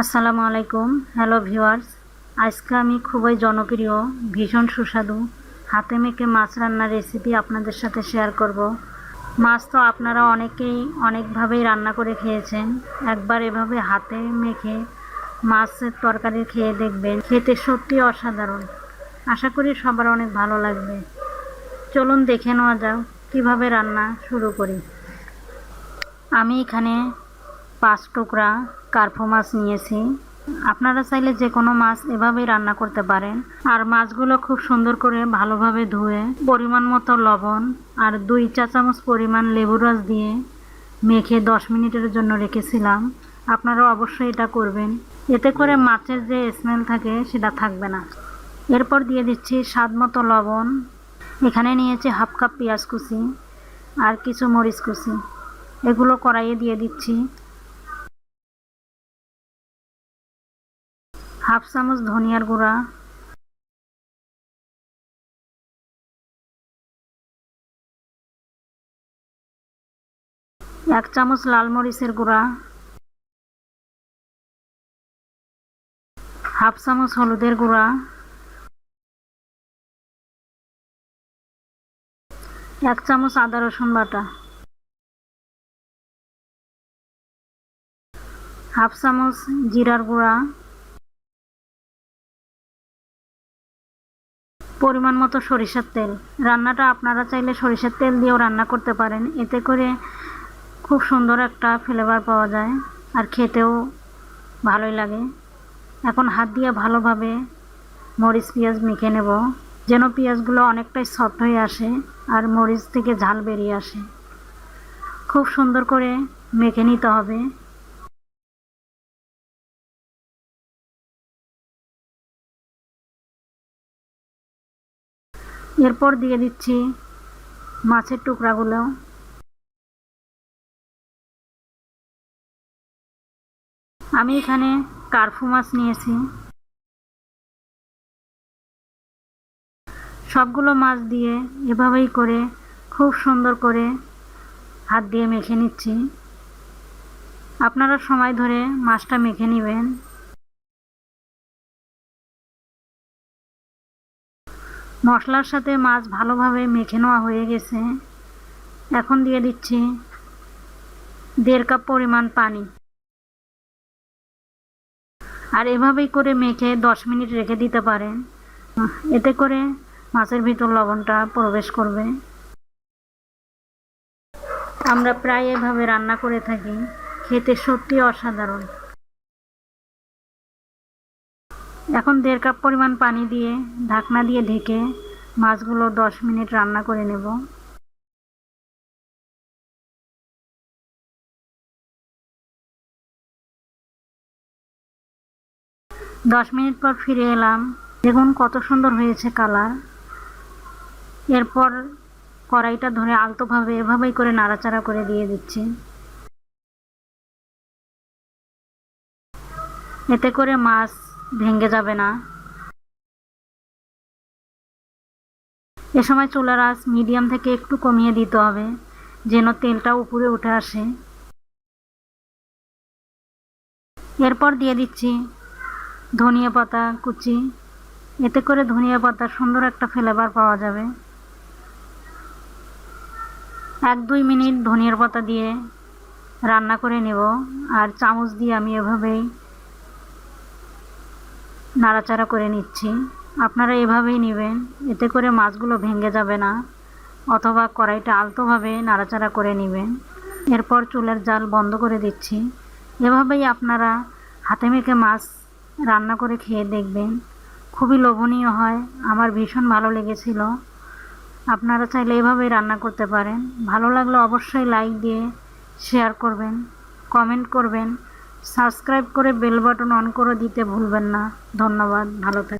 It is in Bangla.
আসসালামু আলাইকুম। হ্যালো ভিউয়ার্স আজকে আমি খুবই জনপ্রিয়, ভীষণ সুস্বাদু, হাতে মেখে মাছ রান্নার রেসিপি আপনাদের সাথে শেয়ার করব। মাছ তো আপনারা অনেকেই অনেকভাবেই রান্না করে খেয়েছেন। একবার এভাবে হাতে মেখে মাছের তরকারি খেয়ে দেখবেন, খেতে সত্যি অসাধারণ। আশা করি সবার অনেক ভালো লাগবে। চলুন দেখে নেওয়া যাক কীভাবে রান্না শুরু করি। আমি এখানে পাঁচ টুকরা কার্পো মাছ নিয়েছি। আপনারা চাইলে যে কোনো মাছ এভাবেই রান্না করতে পারেন। আর মাছগুলো খুব সুন্দর করে ভালোভাবে ধুয়ে, পরিমাণ মতো লবণ আর দুই চা চামচ পরিমাণ লেবু রস দিয়ে মেখে দশ মিনিটের জন্য রেখেছিলাম। আপনারা অবশ্যই এটা করবেন। এতে করে মাছের যে স্মেল থাকে সেটা থাকবে না। এরপর দিয়ে দিচ্ছি স্বাদ মতো লবণ। এখানে নিয়েছি হাফ কাপ পেঁয়াজ কুচি আর কিছু মরিচ কুচি। এগুলো কড়াইয়ে দিয়ে দিচ্ছি। হাফ চামচ ধনিয়ার গুঁড়া। এক চামচ লাল মরিচের গুঁড়া। হাফ চামচ হলুদের গুঁড়া। এক চামচ আদা রসুন বাটা। হাফ চামচ জিরার গুঁড়া। পরিমাণ মতো সরিষার তেল। রান্নাটা আপনারা চাইলে সরিষার তেল দিয়েও রান্না করতে পারেন। এতে করে খুব সুন্দর একটা ফ্লেভার পাওয়া যায় আর খেতেও ভালোই লাগে। এখন হাত দিয়ে ভালোভাবে মরিচ, পেঁয়াজ মেখে নেব, যেন পেঁয়াজগুলো অনেকটাই সফট হয়ে আসে আর মরিচ থেকে ঝাল বেরিয়ে আসে। খুব সুন্দর করে মেখে নিতে হবে। এরপর দিয়ে দিচ্ছি মাছের টুকরাগুলো। আমি এখানে কার্ফু মাছ নিয়েছি। সবগুলো মাছ দিয়ে এভাবেই করে, খুব সুন্দর করে হাত দিয়ে মেখে নিচ্ছি। আপনারা সময় ধরে মাছটা মেখে নেবেন। মশলার সাথে মাছ ভালোভাবে মেখে নেওয়া হয়ে গেছে। এখন দিয়ে দিচ্ছি দেড় কাপ পরিমাণ পানি। আর এভাবেই করে মেখে দশ মিনিট রেখে দিতে পারেন। এতে করে মাছের ভিতর লবণটা প্রবেশ করবে। আমরা প্রায় এভাবে রান্না করে থাকি। খেতে সত্যি অসাধারণ। এখন দেড় কাপ পরিমাণ পানি দিয়ে ঢাকনা দিয়ে ঢেকে মাছগুলো দশ মিনিট রান্না করে নেব। দশ মিনিট পর ফিরে এলাম। দেখুন কত সুন্দর হয়েছে কালার। এরপর কড়াইটা ধরে আলতোভাবে এভাবেই করে নাড়াচাড়া করে দিয়ে দিচ্ছি। এতে করে মাছ ভেঙে যাবে না। এ সময় চুলার আঁচ মিডিয়াম থেকে একটু কমিয়ে দিতে হবে, যেন তেলটা উপরে উঠে আসে। এরপর দিয়ে দিচ্ছি ধনিয়া পাতা কুচি। এতে করে ধনিয়া পাতার সুন্দর একটা ফ্লেভার পাওয়া যাবে। এক দুই মিনিট ধনিয়ার পাতা দিয়ে রান্না করে নেব, আর চামচ দিয়ে আমি এভাবেই নাড়াচাড়া করে নিচ্ছি। আপনারা এভাবেই নেবেন, এতে করে মাছগুলো ভেঙে যাবে না, অথবা কড়াইটা আলতোভাবে নাড়াচাড়া করে নেবেন। এরপর চুলের জাল বন্ধ করে দিচ্ছি। এভাবেই আপনারা হাতে মেখে মাছ রান্না করে খেয়ে দেখবেন। খুবই লোভনীয় হয়, আমার ভীষণ ভালো লেগেছিল। আপনারা চাইলে এভাবেই রান্না করতে পারেন। ভালো লাগলে অবশ্যই লাইক দিয়ে শেয়ার করবেন কমেন্ট করবেন। সাবস্ক্রাইব করে বেল বাটন অন করে দিতে ভুলবেন না। ধন্যবাদ ভালো থাকবেন